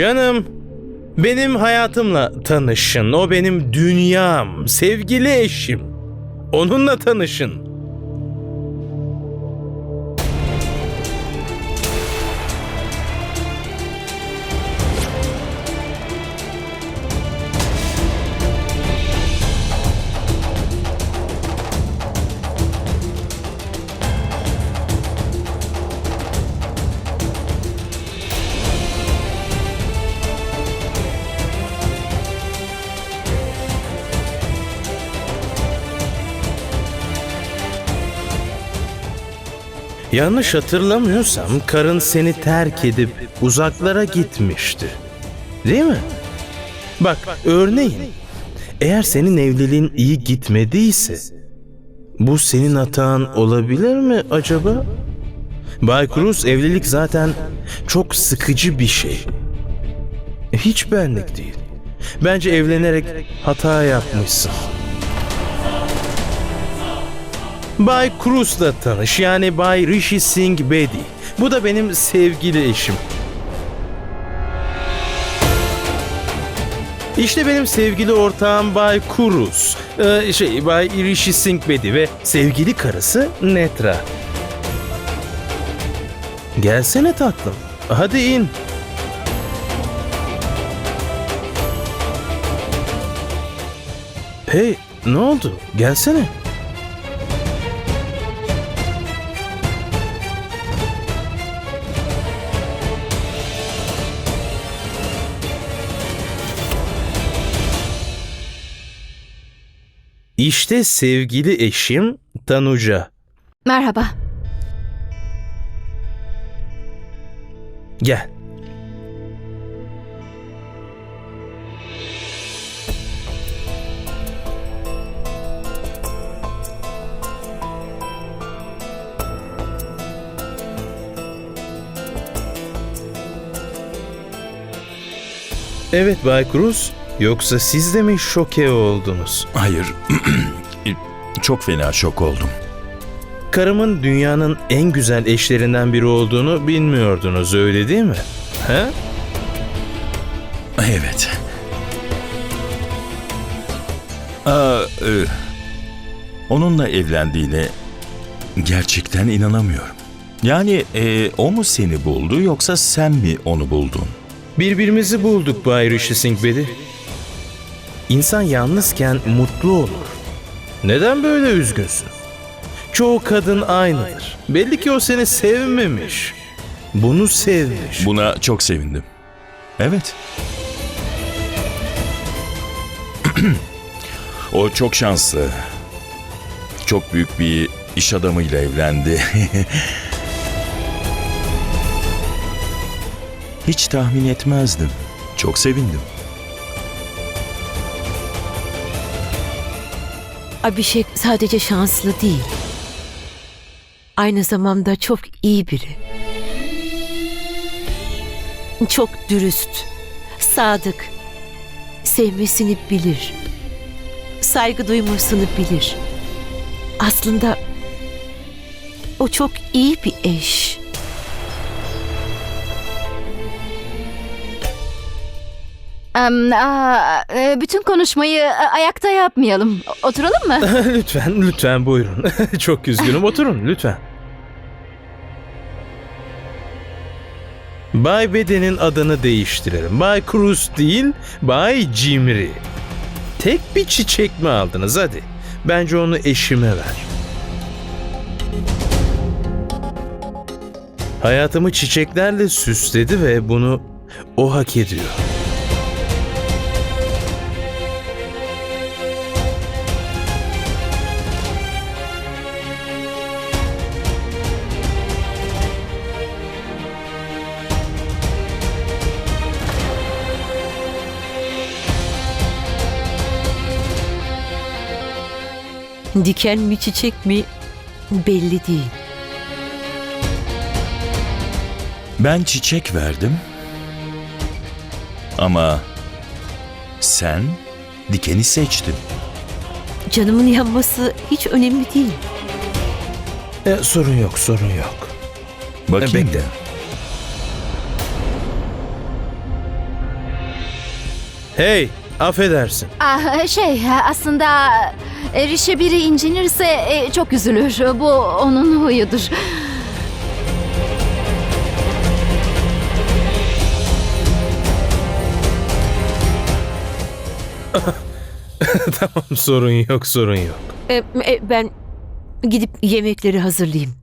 Canım, benim hayatımla tanışın. O benim dünyam, sevgili eşim. Onunla tanışın. Yanlış hatırlamıyorsam karın seni terk edip uzaklara gitmişti. Değil mi? Bak örneğin eğer senin evliliğin iyi gitmediyse bu senin hatan olabilir mi acaba? Bay Cruz evlilik zaten çok sıkıcı bir şey. Hiç benlik değil. Bence evlenerek hata yapmışsın. Bay Cruz'la tanış yani Bay Rishi Singh Bedi. Bu da benim sevgili eşim. İşte benim sevgili ortağım Bay Cruz. Ee, şey Bay Rishi Singh Bedi ve sevgili karısı Netra. Gelsene tatlım. Hadi in. Hey, ne oldu? Gelsene. İşte sevgili eşim Tanuca. Merhaba. Gel. Evet Bay Cruz, yoksa siz de mi şoke oldunuz? Hayır. Çok fena şok oldum. Karımın dünyanın en güzel eşlerinden biri olduğunu bilmiyordunuz öyle değil mi? He? Evet. Aa, e, onunla evlendiğine gerçekten inanamıyorum. Yani e, o mu seni buldu yoksa sen mi onu buldun? Birbirimizi bulduk Bay Rishi Singh Bedi. İnsan yalnızken mutlu olur. Neden böyle üzgünsün? Çoğu kadın aynıdır. Belli ki o seni sevmemiş. Bunu sevmiş. Buna çok sevindim. Evet. o çok şanslı. Çok büyük bir iş adamıyla evlendi. Hiç tahmin etmezdim. Çok sevindim. Abhishek sadece şanslı değil. Aynı zamanda çok iyi biri. Çok dürüst, sadık, sevmesini bilir. Saygı duymasını bilir. Aslında o çok iyi bir eş. Em, aa, e, bütün konuşmayı e, ayakta yapmayalım. Oturalım mı? lütfen, lütfen buyurun. Çok üzgünüm. Oturun lütfen. Bay Bede'nin adını değiştirelim. Bay Cruz değil, Bay Cimri. Tek bir çiçek mi aldınız hadi? Bence onu eşime ver. Hayatımı çiçeklerle süsledi ve bunu o hak ediyor. Diken mi çiçek mi belli değil. Ben çiçek verdim. Ama sen dikeni seçtin. Canımın yanması hiç önemli değil. E, sorun yok, sorun yok. Bakayım. Bekle. Hey, affedersin. Ah, şey aslında Rişi biri incinirse e, çok üzülür. Bu onun huyudur. tamam, sorun yok, sorun yok. E, e, ben gidip yemekleri hazırlayayım.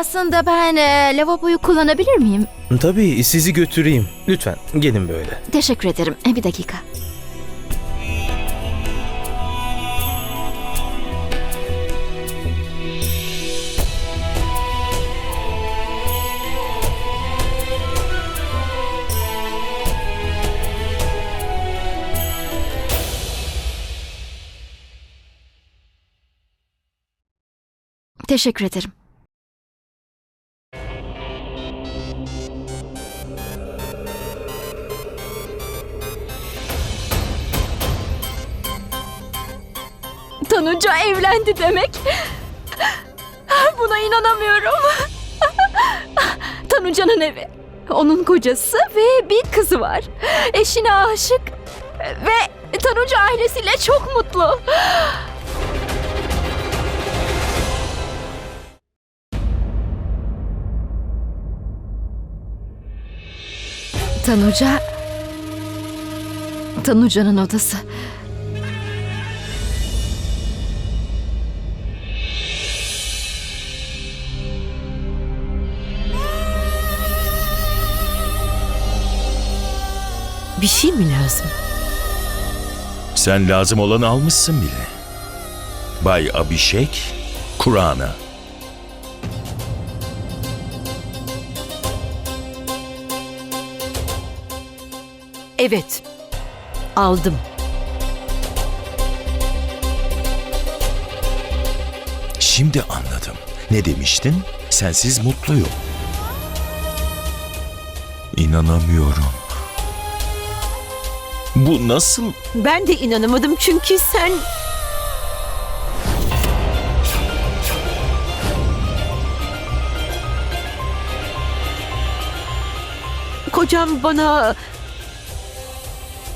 Aslında ben e, lavaboyu kullanabilir miyim? Tabii, sizi götüreyim. Lütfen, gelin böyle. Teşekkür ederim. E, Bir dakika. Teşekkür ederim. Tanuca evlendi demek. Buna inanamıyorum. Tanuca'nın evi. Onun kocası ve bir kızı var. Eşine aşık ve Tanuca ailesiyle çok mutlu. Tanuca... Tanuca'nın odası. Bir şey mi lazım? Sen lazım olanı almışsın bile. Bay Abişek, Kur'an'a. Evet. Aldım. Şimdi anladım. Ne demiştin? Sensiz mutluyum. İnanamıyorum. Bu nasıl? Ben de inanamadım çünkü sen... Kocam bana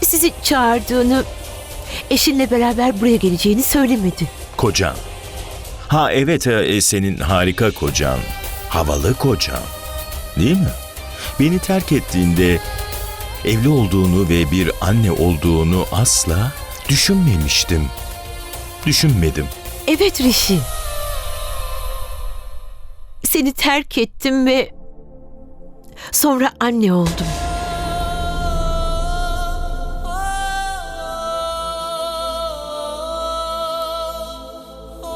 sizi çağırdığını, eşinle beraber buraya geleceğini söylemedi. Kocan. Ha evet e, senin harika kocan. Havalı kocan. Değil mi? Beni terk ettiğinde evli olduğunu ve bir anne olduğunu asla düşünmemiştim. Düşünmedim. Evet Rişi. Seni terk ettim ve sonra anne oldum.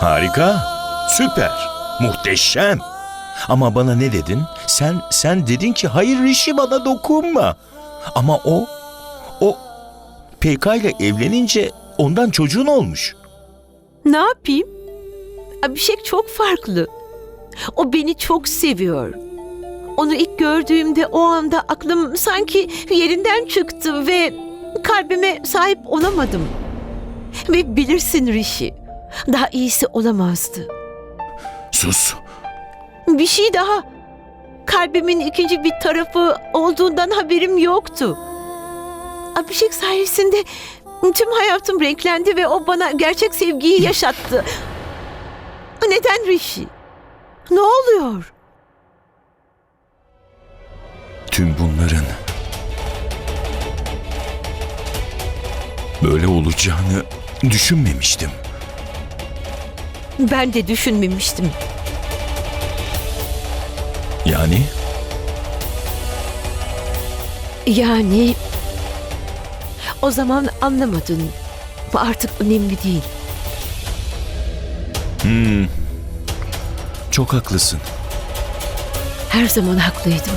Harika. Süper. Muhteşem. Ama bana ne dedin? Sen sen dedin ki hayır Rişi bana dokunma. Ama o o PK ile evlenince ondan çocuğun olmuş. Ne yapayım? Abişek çok farklı. O beni çok seviyor. Onu ilk gördüğümde o anda aklım sanki yerinden çıktı ve kalbime sahip olamadım. Ve bilirsin Rişi, daha iyisi olamazdı. Sus. Bir şey daha. Kalbimin ikinci bir tarafı olduğundan haberim yoktu. Abişek sayesinde tüm hayatım renklendi ve o bana gerçek sevgiyi yaşattı. Neden Rishi? Ne oluyor? Tüm bunların böyle olacağını düşünmemiştim. Ben de düşünmemiştim. Yani Yani o zaman anlamadın. Bu artık önemli değil. hmm, çok haklısın. Her zaman haklıydım.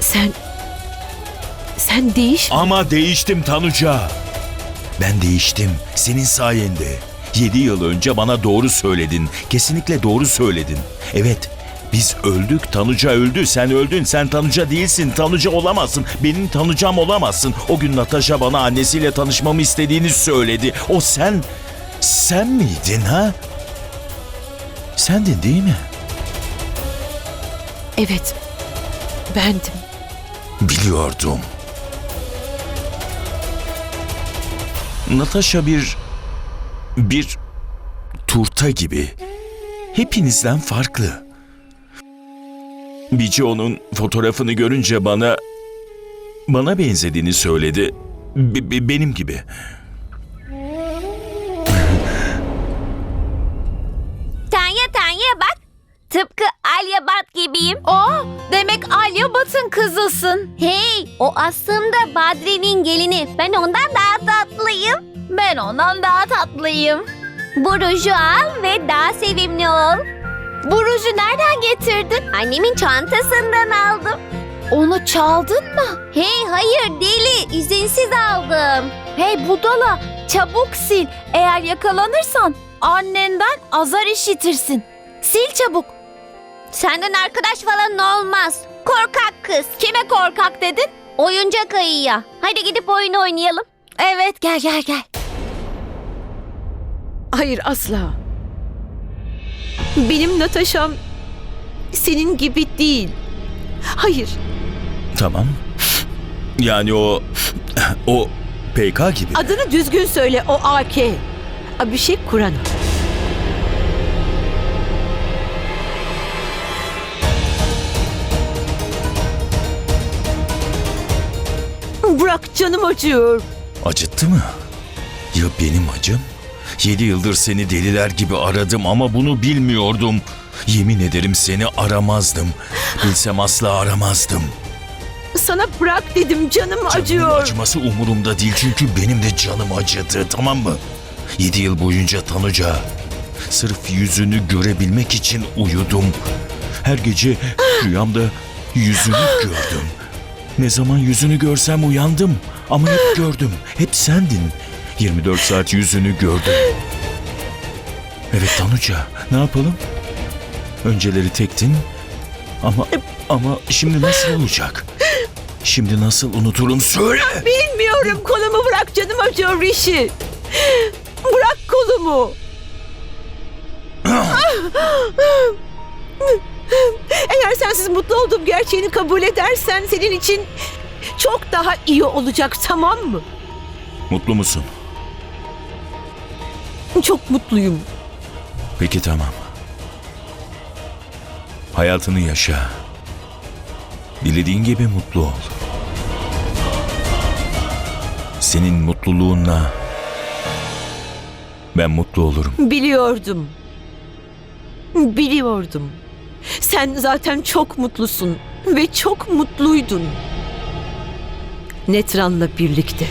Sen sen değiş Ama değiştim Tanuca. Ben değiştim senin sayende. Yedi yıl önce bana doğru söyledin. Kesinlikle doğru söyledin. Evet biz öldük. Tanuca öldü. Sen öldün. Sen Tanuca değilsin. Tanuca olamazsın. Benim Tanucam olamazsın. O gün Natasha bana annesiyle tanışmamı istediğini söyledi. O sen... Sen miydin ha? Sendin değil mi? Evet, bendim. Biliyordum. Natasha bir bir turta gibi. Hepinizden farklı. Bici onun fotoğrafını görünce bana bana benzediğini söyledi. Be- be- benim gibi. Tanya Tanya bak. Tıpkı Alya Bat gibiyim. Aa, demek Alya Bat'ın kızısın. Hey, o aslında Badri'nin gelini. Ben ondan daha tatlıyım. Ben ondan daha tatlıyım. Bu ruju al ve daha sevimli ol. Bu ruju nereden getirdin? Annemin çantasından aldım. Onu çaldın mı? Hey hayır deli, izinsiz aldım. Hey budala, çabuk sil. Eğer yakalanırsan annenden azar işitirsin. Sil çabuk. Senden arkadaş falan olmaz. Korkak kız. Kime korkak dedin? Oyuncak ayıya. Hadi gidip oyun oynayalım. Evet, gel gel gel. Hayır asla. Benim Natasha'm senin gibi değil. Hayır, Tamam. Yani o o PK gibi. adını düzgün söyle o AK. Abhishek Kurana. Bırak canım acıyor. Acıttı mı? Ya benim acım? Yedi yıldır seni deliler gibi aradım ama bunu bilmiyordum. Yemin ederim seni aramazdım. Bilsem asla aramazdım. Sana bırak dedim canım Canımın acıyor. acıması umurumda değil çünkü benim de canım acıdı tamam mı? Yedi yıl boyunca Tanuca sırf yüzünü görebilmek için uyudum. Her gece rüyamda yüzünü gördüm. Ne zaman yüzünü görsem uyandım ama hep gördüm. Hep sendin. 24 saat yüzünü gördüm. Evet Tanuca ne yapalım? Önceleri tektin ama ama şimdi nasıl olacak? Şimdi nasıl unuturum söyle. Bilmiyorum kolumu bırak canım acıyor Rishi. Bırak kolumu. Eğer sensiz mutlu olduğum gerçeğini kabul edersen senin için çok daha iyi olacak tamam mı? Mutlu musun? Çok mutluyum. Peki tamam. Hayatını yaşa. Dilediğin gibi mutlu ol. Senin mutluluğunla ben mutlu olurum. Biliyordum. Biliyordum. Sen zaten çok mutlusun ve çok mutluydun. Netran'la birlikte.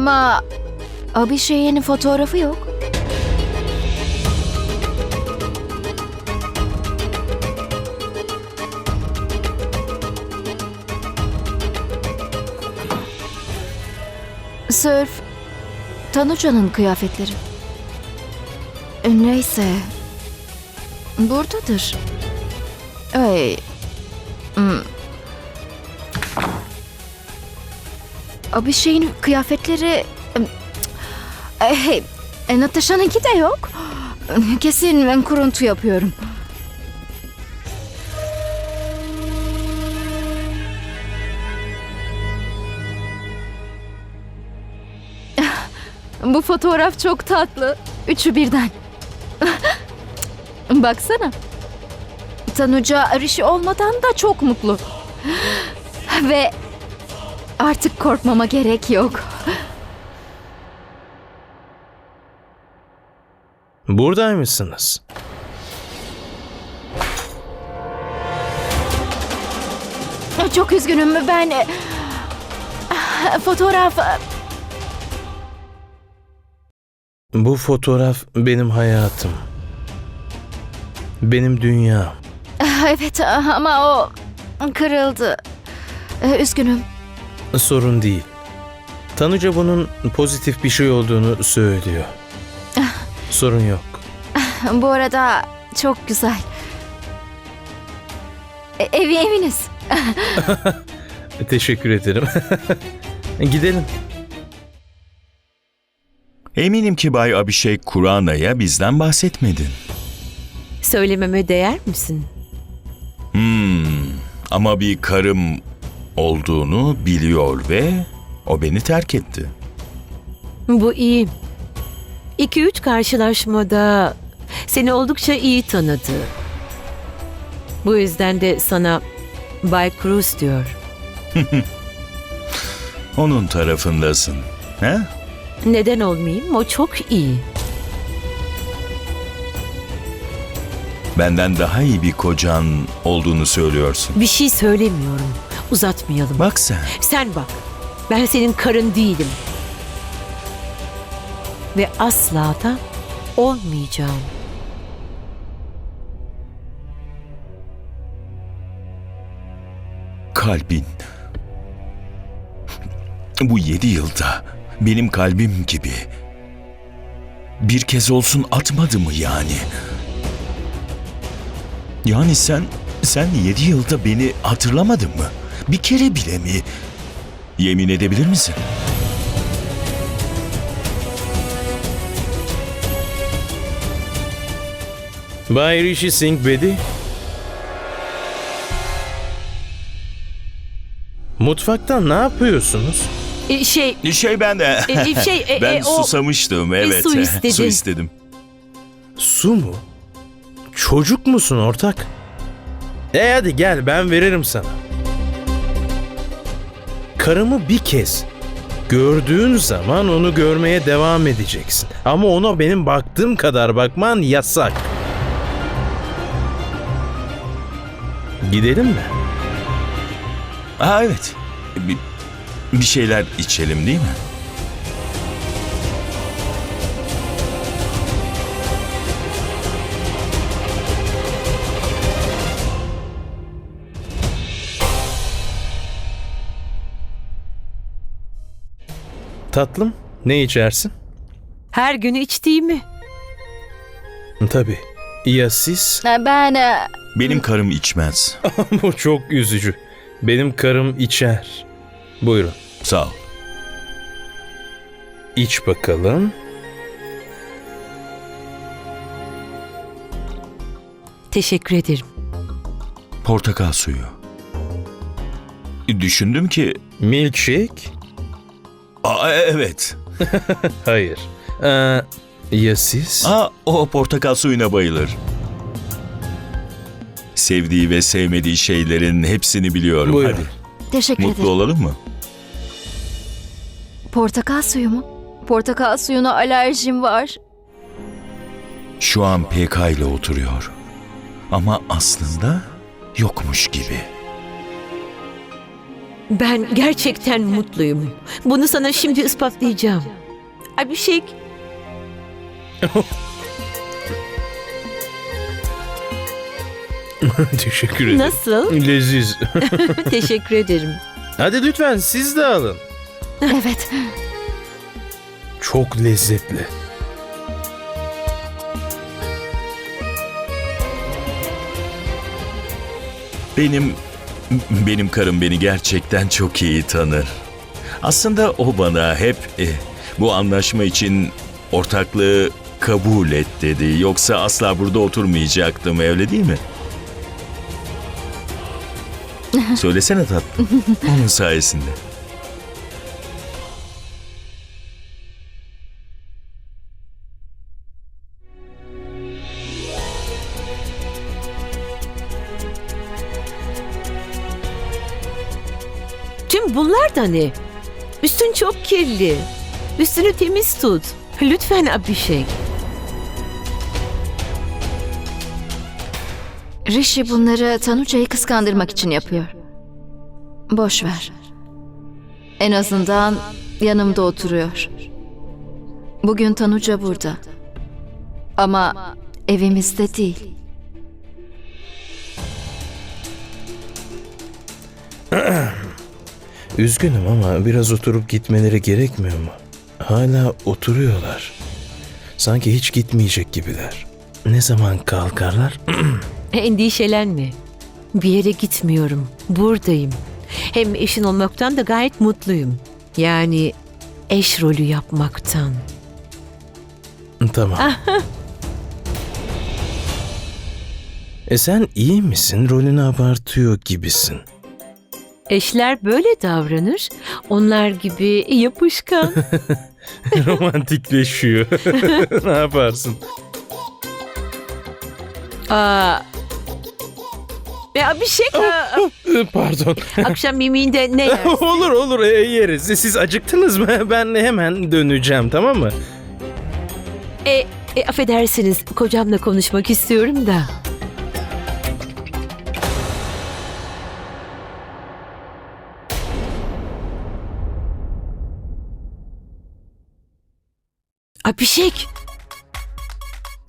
Ama Abhishek'in fotoğrafı yok. Sırf Tanuca'nın kıyafetleri. Neyse. Buradadır. Ay. Hmm. Abhishek'in kıyafetleri... E, Hey, e, Natasha'nınki de yok. Kesin ben kuruntu yapıyorum. Bu fotoğraf çok tatlı. Üçü birden. Baksana. Tanuca Rishi olmadan da çok mutlu. Ve Artık korkmama gerek yok. Buradaymışsınız. Çok üzgünüm ben... e, Fotoğraf Bu fotoğraf benim hayatım. Benim dünyam. Evet ama o kırıldı. Üzgünüm. Sorun değil. Tanuca bunun pozitif bir şey olduğunu söylüyor. Sorun yok. Bu arada çok güzel. E, Evi eviniz. Teşekkür ederim. Gidelim. Eminim ki Bay Abhishek Kurana'ya bizden bahsetmedin. Söylememe değer misin? Hmm, ama bir karım olduğunu biliyor ve o beni terk etti. Bu iyi. İki üç karşılaşmada seni oldukça iyi tanıdı. Bu yüzden de sana Bay Cruz diyor. Onun tarafındasın. He? Neden olmayayım? O çok iyi. Benden daha iyi bir kocan olduğunu söylüyorsun. Bir şey söylemiyorum. Uzatmayalım. Bak sen. Sen bak. Ben senin karın değilim. Ve asla da olmayacağım. kalbin. Bu yedi yılda benim kalbim gibi bir kez olsun atmadı mı yani? Yani sen, sen yedi yılda beni hatırlamadın mı? Bir kere bile mi? Yemin edebilir misin? Bay Rishi Singh Bedi. Mutfakta ne yapıyorsunuz? E, şey, Şey ben de. e, şey, e, ben e, o susamıştım evet. su istedi. su istedim. Su mu? Çocuk musun ortak? E hadi gel ben veririm sana. Karımı bir kez gördüğün zaman onu görmeye devam edeceksin. Ama ona benim baktığım kadar bakman yasak. Gidelim mi? Ha evet. Bir, bir şeyler içelim değil mi? Tatlım, ne içersin? her gün içtiğimi. Tabii. Ya siz? Ben e, Benim karım içmez. Bu çok üzücü. Benim karım içer. Buyurun. Sağ ol. İç bakalım. Teşekkür ederim. Portakal suyu. Düşündüm ki... Milkshake? Aa, evet. Hayır. Ee, ya siz? Aa, o portakal suyuna bayılır. Sevdiği ve sevmediği şeylerin hepsini biliyorum. Buyurun. Hadi. teşekkür Mutlu ederim. olalım mı? Portakal suyu mu? Portakal suyuna alerjim var. Şu an PK ile oturuyor. Ama aslında yokmuş gibi. Ben gerçekten mutluyum. Bunu sana şimdi ispatlayacağım. Abhishek, Teşekkür ederim. nasıl? Leziz. Teşekkür ederim. Hadi lütfen siz de alın. Evet. Çok lezzetli. Benim benim karım beni gerçekten çok iyi tanır. Aslında o bana hep e, bu anlaşma için ortaklığı kabul et dedi. Yoksa asla burada oturmayacaktım öyle değil mi? Söylesene tatlım. Onun sayesinde. Bunlar da ne? Üstün çok kirli. Üstünü temiz tut. Lütfen Abhishek. Rishi bunları Tanuca'yı kıskandırmak için yapıyor. Boş ver. En azından yanımda oturuyor. Bugün Tanuca burada. Ama evimizde değil. Üzgünüm ama biraz oturup gitmeleri gerekmiyor mu? Hala oturuyorlar. Sanki hiç gitmeyecek gibiler. Ne zaman kalkarlar? Endişelenme. Bir yere gitmiyorum. Buradayım. Hem eşin olmaktan da gayet mutluyum. Yani eş rolü yapmaktan. tamam. e sen iyi misin? Rolünü abartıyor gibisin. Eşler böyle davranır. Onlar gibi yapışkan. Romantikleşiyor. ne yaparsın? Aa. Ya bir şey Pardon. akşam yemeğinde ne yer? olur olur e, yeriz. Siz acıktınız mı? Ben hemen döneceğim tamam mı? E, e, affedersiniz kocamla konuşmak istiyorum da. Abişek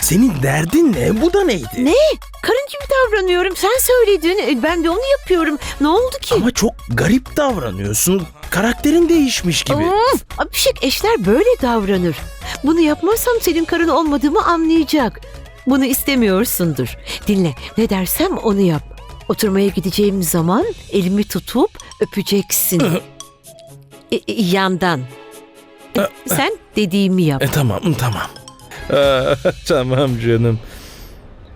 Senin derdin ne? Bu da neydi? ne? Karın gibi davranıyorum. Sen söyledin. E, Ben de onu yapıyorum. Ne oldu ki? Ama çok garip davranıyorsun. Karakterin değişmiş gibi. Of, Abişek eşler böyle davranır. Bunu yapmazsam senin karın olmadığımı anlayacak. Bunu istemiyorsundur. Dinle ne dersem onu yap. Oturmaya gideceğim zaman elimi tutup öpeceksin. E, e, yandan. E, Sen dediğimi yap. E tamam tamam. Aa, tamam canım.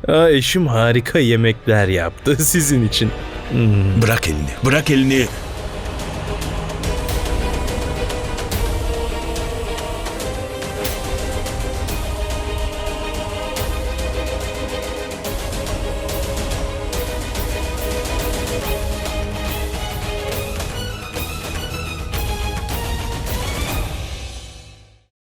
Aa, eşim harika yemekler yaptı sizin için. Hmm. Bırak elini, bırak elini.